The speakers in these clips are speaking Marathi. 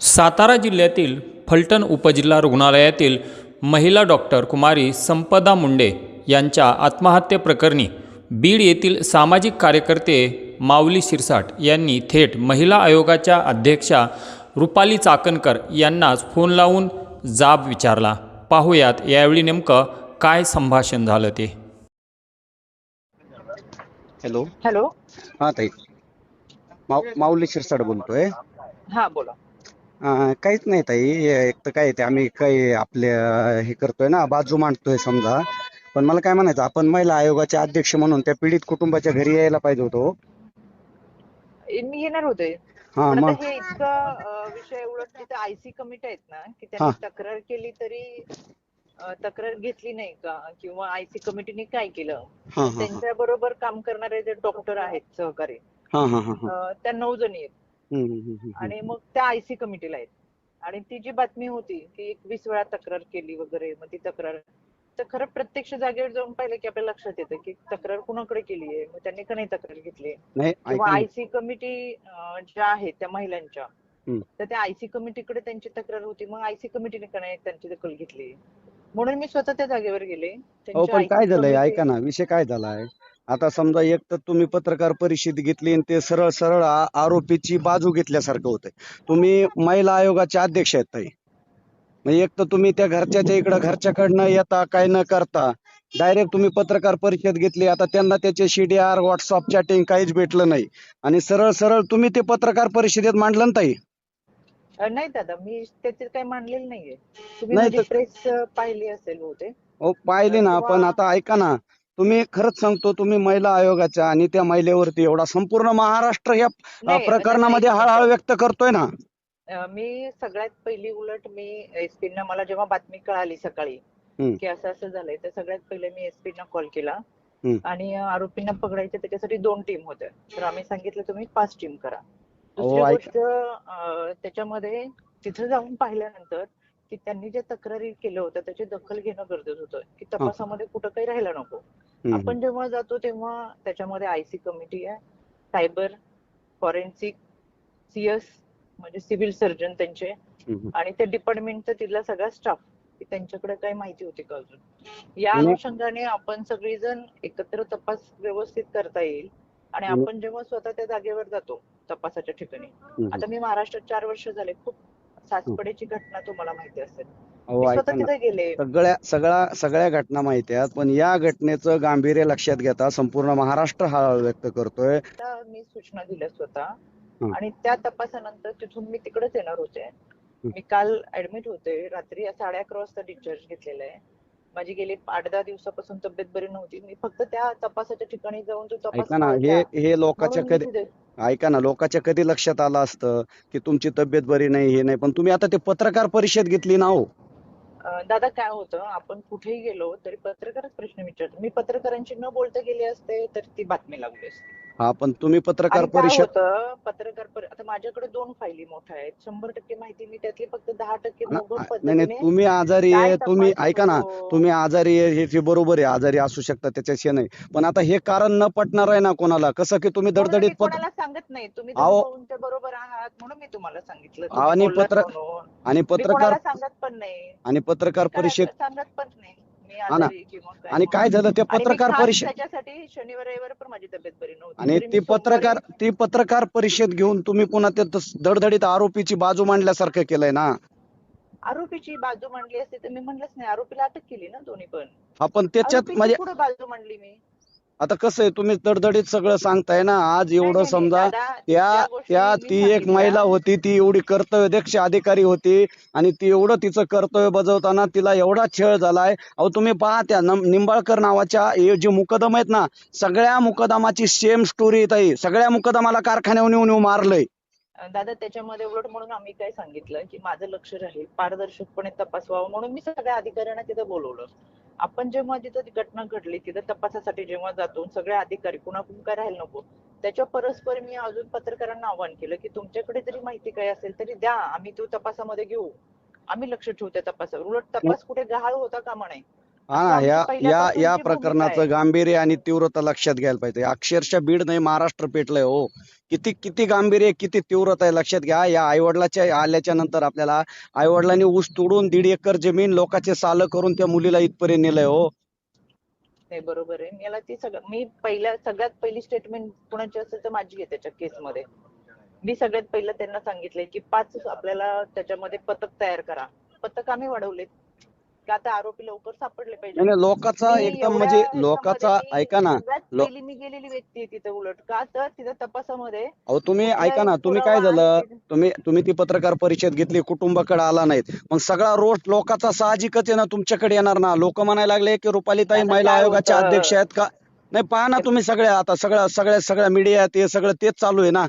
सातारा जिल्ह्यातील फलटण उपजिल्हा रुग्णालयातील महिला डॉक्टर कुमारी संपदा मुंडे यांच्या आत्महत्येप्रकरणी बीड येथील सामाजिक कार्यकर्ते माऊली शिरसाट यांनी थेट महिला आयोगाच्या अध्यक्षा रुपाली चाकणकर यांनाच फोन लावून जाब विचारला. पाहूयात यावेळी नेमकं काय संभाषण झालं ते. हॅलो. हॅलो. हा ताई. माऊ माऊली शिरसाट बोलतोय. हा बोला. अं, काहीच नाही ताई. एक तर काय ते आम्ही काही आपले अं, हे करतोय ना बाजू मांडतोय समजा. पण मला काय म्हणायचं आपण महिला आयोगाचे अध्यक्ष म्हणून त्या पीडित कुटुंबाच्या घरी यायला पाहिजे होतो ए, मी येणार होते. हा पण मग? आता हे इतकं अं, विषय उलट तिथे आयसी कमिटी आहेत ना की त्यांनी तक्रार केली तरी अं, तक्रार घेतली नाही का? किंवा आयसी कमिटीने काय केलं? हा हा हा. त्यांच्या बरोबर काम करणारे जे डॉक्टर आहेत सहकारी हा हा हा हा. अं, त्या नऊ जणी आहेत. आणि मग त्या आयसी कमिटीला आहेत. आणि ती जी बातमी होती की एकवीस वेळा तक्रार केली वगैरे मग ती तक्रार तर खरं प्रत्यक्ष जागेवर जाऊन पाहिलं की आपल्याला लक्षात येतं की तक्रार कुणाकडे केली आहे? मग त्यांनी का नाही तक्रार घेतली किंवा. आयसी कमिटी ज्या आहेत त्या महिलांच्या. तर त्या आयसी कमिटीकडे त्यांची तक्रार होती मग आयसी कमिटीने का नाही त्यांची दखल घेतली? म्हणून मी स्वतः त्या जागेवर गेले. काय झालंय? ऐका ना विषय काय झालाय? आता समजा एक तर तुम्ही पत्रकार परिषद घेतली आणि ते सरळ सरळ आरोपीची बाजू घेतल्यासारखं होतंय. तुम्ही महिला आयोगाचे अध्यक्ष आहेत ताई. म्हणजे एक तर तुम्ही त्या घरच्याच्या इकडं घरच्याकडनं येता काय न करता. डायरेक्ट तुम्ही पत्रकार परिषद घेतली आता त्यांना त्याचे सीडीआर व्हॉट्सअप चॅटिंग काहीच भेटलं नाही. आणि सरळ सरळ तुम्ही ते पत्रकार परिषदेत मांडलं ना ताई? अ, नाही दादा मी त्याचे काही मांडलेलं नाहीये. तुम्ही नाही माझी प्रेस पाहिली असेल बहुतेक. हो पाहिली ना पण आता ऐका ना. तुम्ही खरंच सांगतो तुम्ही महिला आयोगाच्या आणि त्या महिलेवरती एवढा संपूर्ण महाराष्ट्र या नाही, प्रकरणामध्ये. हळहळ व्यक्त करतोय ना अ, मी सगळ्यात पहिली उलट मी एसपी ना मला जेव्हा बातमी कळाली सकाळी हम्म. की असं असं झालंय तर सगळ्यात पहिले मी एसपी ना कॉल केला हम्म. आणि अ, आरोपींना पकडायचे त्याच्यासाठी दोन टीम होत्या तर आम्ही सांगितलं तुम्ही पाच टीम करा दुसरी ऐक- गोष्ट अ, त्याच्यामध्ये तिथं जाऊन पाहिल्यानंतर की त्यांनी जे तक्रारी केलं होतं त्याची दखल घेणं गरजेचं होतं. की तपासामध्ये कुठं काही राहायला नको. आपण जेव्हा जातो तेव्हा त्याच्यामध्ये आयसी कमिटी आहे. सायबर फॉरेन्सिक सीएस म्हणजे सिव्हिल सर्जन त्यांचे. आणि त्या डिपार्टमेंटचा तिथला सगळा स्टाफ त्यांच्याकडे काही माहिती होती का अजून? या अनुषंगाने आपण सगळीजण एकत्र तपास व्यवस्थित करता येईल. आणि आपण जेव्हा स्वतः त्या जागेवर जातो तपासाच्या ठिकाणी. आता मी महाराष्ट्रात चार वर्ष झाले खूप सासपडेची घटना तुम्हाला माहिती असेल. गेले. सगळ्या सगळ्या सगळ्या घटना माहिती आहेत पण या घटनेचं गांभीर्य लक्षात घेता संपूर्ण महाराष्ट्र हळहळ व्यक्त करतोय. मी सूचना दिल्या स्वतः. हं. आणि त्या तपासानंतर तिथून मी तिकडेच येणार होते. मी काल ऍडमिट होते. रात्री साडे अकरा वाजता डिस्चार्ज घेतलेला आहे. माझी गेली आठ दहा दिवसापासून तब्येत बरी नव्हती. मी फक्त त्या तपासाच्या ठिकाणी जाऊन तो तपास ऐका ना. हे हे लोकांच्या म्हणून मी कधी तिथे- ऐका ना लोकांच्या कधी लक्षात आलं असतं की तुमची तब्येत बरी नाही हे नाही? पण तुम्ही आता ते पत्रकार परिषद घेतली ना हो. अं, दादा काय होतं? आपण कुठेही गेलो तरी पत्रकारच प्रश्न विचारतो. मी पत्रकारांशी न बोलता गेले असते तर ती बातमी लागली असती. हा पण तुम्ही पत्रकार आणि काय परिषद होतं पत्रकार परि- आता माझ्याकडे दोन फायली मोठ्या आहेत शंभर टक्के माहिती मी त्यातली फक्त दहा टक्के ना- नाही नाही पद्धतीने तुम्ही आजारी काय आहे तुम्ही तपास ऐका ना? तुम्ही आजारी आहे हे बरोबर आहे आजारी असू शकता त्याच्याशी नाही पण आता हे कारण न पटणार आहे ना कोणाला कसं की तुम्ही म्हणून मी दडदडीत पत्र कोणाला सांगत नाही तुम्ही अहो. तुमच्या बरोबर आहात म्हणून मी तुम्हाला सांगितलं आणि बोललात पत्र- म्हणून. आणि मी पत्रकार कोणाला सांगत पण नाही आणि पत्रकार काय परिषद सांगत पण नाही मी हा ना. आजारी किंवा काय आणि काय झालं ते आणि मी पत्रकार खास परिषद त्याच्यासाठी शनिवार रविवार पण माझी तब्येत बरी नव्हती. आणि तरी मी ती पत्रकार ती पत्रकार परिषद घेऊन तुम्ही पुन्हा ते तस- दडदडीत आरोपीची बाजू मांडल्यासारखं केलंय ना? आरोपीची बाजू मांडली असते तर मी म्हणलंच नाही. आरोपीला अटक केली ना दोन्ही पण. हा पण त्याच्यात आरोपीची म्हणजे पुढे बाजू मांडली मी? आता कसं आहे तुम्ही दडदडीत सगळं सांगताय ना आज एवढं नाही, समजा दादा, त्या ज्या गोष्टी त्या मी ती एक सांगितल्या, महिला होती ती एवढी कर्तव्यदक्ष अधिकारी होती आणि ती एवढं तिचं कर्तव्य बजावताना तिला एवढा छळ झालाय. अहो तुम्ही पहा त्या नम- निंबाळकर नावाच्या हे जे मुकदम आहेत ना सगळ्या मुकदमाची सेम स्टोरी आहे. सगळ्या मुकदमाला कारखान्यावर नेऊन नेऊन मारलंय. दादा त्याच्यामध्ये उलट म्हणून आम्ही काय सांगितलं की माझं लक्ष राहील पारदर्शकपणे तपास व्हावा म्हणून मी सगळ्या अधिकाऱ्यांना तिथं बोलवलं. आपण जेव्हा तिथं घटना घडली तिथं तपासासाठी जेव्हा जातो सगळे अधिकारी कुणाकडून काय राहायला नको त्याच्या परस्पर मी अजून पत्रकारांना आवाहन केलं की तुमच्याकडे जरी माहिती काय असेल तरी द्या आम्ही तो तपासामध्ये घेऊ. आम्ही लक्ष ठेवू त्या तपासावर. उलट तपास कुठे गहाळ होता कामा नये. हा ना आमची या या पहिल्यापासूनची या भूमिका प्रकरणाचं आहे. गांभीर्य आणि तीव्रता लक्षात घ्यायला पाहिजे. अक्षरशः बीड नाही महाराष्ट्र पेटलंय हो. किती किती गांभीर्य किती तीव्रता आहे लक्षात घ्या. या आईवडिलाच्या आल्याच्यानंतर आपल्याला आईवडिलांनी ऊस तोडून दीड एकर जमीन लोकांचे साल करून त्या मुलीला इथपर्यंत नेलंय हो. बरोबर आहे. मला ती सगळं मी पहिल्या सगळ्यात पहिली स्टेटमेंट कुणाची असेल तर माझी आहे त्याच्या केसमध्ये मी सगळ्यात पहिलं त्यांना सांगितलंय की पाच आपल्याला त्याच्यामध्ये पथक तयार करा. पथक आम्ही वाढवलेत. का आता आरोपी लवकर सापडले पाहिजे. नाही लोकाचा मी एकदम म्हणजे लोकाचा ऐका ना सगळ्यात लो- पहिली मी गेलेली व्यक्ती आहे तिथे उलट. का तर तिथं तपासामध्ये अहो तुम्ही ऐका ना तुम्ही काय झालं? तुम्ही तुम्ही ती पत्रकार परिषद घेतली कुटुंबाकडे आला नाहीत. मग सगळा रोष लोकांचा साहजिकच आहे ना तुमच्याकडे येणार ना? लोक म्हणायला लागले की रुपालीताई आता महिला काय आयोगाच्या होतं? अध्यक्ष आहेत का? नाही पहा ना तुम्ही सगळ्या आता सगळ्या सगळ्या सगळ्या मीडिया ते सगळं तेच चालू आहे ना?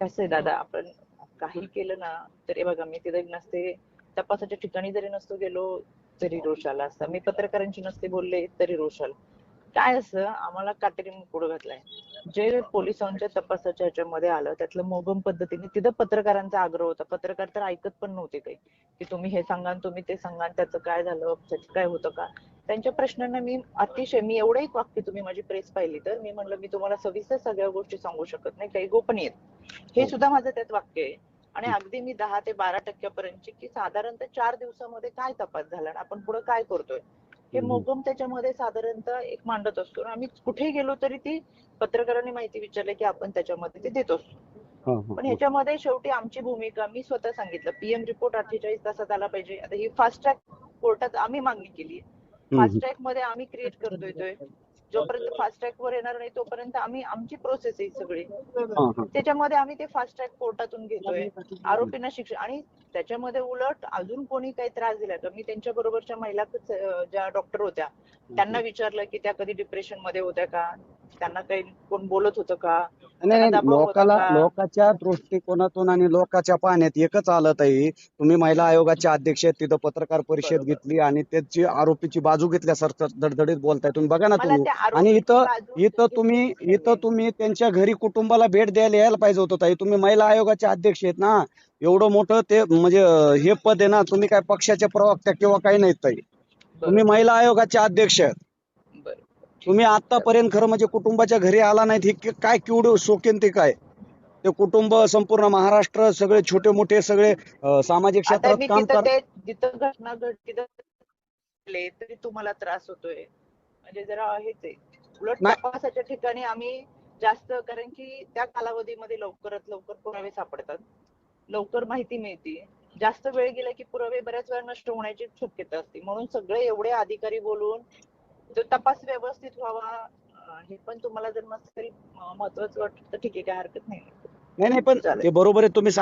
कसं आहे दादा आपण काही केलं ना तरी बघा मी तिथे नसते तपासाच्या ठिकाणी जरी नसतो गेलो तरी रोष आला असता. मी पत्रकारांशी नसते बोलले तरी रोष आला काय असं? आम्हाला काटेरी पुढे घातलाय. जे पोलिसांच्या तपासाच्या ह्याच्यामध्ये आलं त्यातलं मोगम पद्धतीने तिथं पत्रकारांचा आग्रह होता. पत्रकार तर ऐकत पण नव्हते काही. की तुम्ही हे सांगा तुम्ही ते सांगा त्याचं काय झालं त्याचं काय होतं का? त्यांच्या प्रश्नांना मी अतिशय मी एवढं एक वाक्य तुम्ही माझी प्रेस पाहिली तर मी म्हणलं मी तुम्हाला सविस्तर सगळ्या गोष्टी सांगू शकत नाही. काही गोपनीय. आहेत. हे. सुद्धा माझं त्यात वाक्य आहे. आणि अगदी मी दहा ते बारा टक्क्यापर्यंतची की साधारणतः चार दिवसामध्ये काय तपास झाला आणि आपण पुढे काय करतोय हे. मोगम त्याच्यामध्ये साधारणतः एक मांडत असतो आम्ही कुठेही गेलो तरी ती पत्रकारांनी माहिती विचारली की आपण त्याच्यामध्ये ते देत असतो पण. ह्याच्यामध्ये शेवटी आमची भूमिका मी स्वतः सांगितलं पीएम रिपोर्ट अठ्ठेचाळीस तासात आला पाहिजे आता ही फास्ट ट्रॅक कोर्टात आम्ही मागणी केली फास्ट ट्रॅकमध्ये आम्ही क्रिएट करतोय. जोपर्यंत फास्ट ट्रॅक वर येणार नाही तोपर्यंत आम्ही आमची प्रोसेस आहे सगळी. त्याच्यामध्ये आम्ही ते फास्ट ट्रॅक कोर्टातून घेतोय. आरोपींना शिक्षा आणि त्याच्यामध्ये उलट अजून कोणी काही त्रास दिला तर मी त्यांच्या बरोबरच्या महिला ज्या डॉक्टर होत्या त्यांना विचारलं की त्या कधी डिप्रेशनमध्ये होत्या का? त्यांना काही कोण बोलत होतं का? नाही लोकाला? लोकांच्या दृष्टिकोनातून आणि लोकांच्या पाहण्यात एकच आलं ताई तुम्ही महिला आयोगाचे अध्यक्ष आहेत तिथं पत्रकार परिषद. घेतली आणि त्याची आरोपीची बाजू घेतल्यासारखं धडधडीत बोलताय. तुम्ही बघा ना तुम्ही. आणि इथं इथं तुम्ही. इथं तुम्ही त्यांच्या घरी कुटुंबाला भेट द्यायला यायला पाहिजे होतं ताई. तुम्ही महिला आयोगाचे अध्यक्ष आहेत ना. एवढं मोठं ते म्हणजे हे पद आहे ना तुम्ही काय पक्षाचे प्रवक्ता किंवा काही नाहीत ताई. तुम्ही महिला आयोगाचे अध्यक्ष आहेत. तुम्ही आतापर्यंत खरं म्हणजे कुटुंबाच्या घरी आला नाहीत हे कि- काय किवड शोकीन ते काय? ते कुटुंब संपूर्ण महाराष्ट्र सगळे छोटे मोठे सगळे सामाजिक आता क्षेत्रात काम तिथं कर ते जिथं घटना घडली तिथं तरी तुम्हाला त्रास होतोय. म्हणजे जरा हेच आहे. उलट. तपासाच्या ठिकाणी आम्ही जास्त कारण की त्या कालावधीमध्ये लवकरात लवकर पुरावे सापडतात. लवकर माहिती मिळते. जास्त वेळ गेला की पुरावे बऱ्याच वेळा नष्ट होण्याची शक्यता असते. म्हणून सगळे एवढे अधिकारी बोलून तो तपास व्यवस्थित व्हावा हे पण तुम्हाला जर नसेल महत्वाचं वाटतं तर ठीक आहे काय हरकत नाही. नाही नाही पण बरोबर आहे. तुम्ही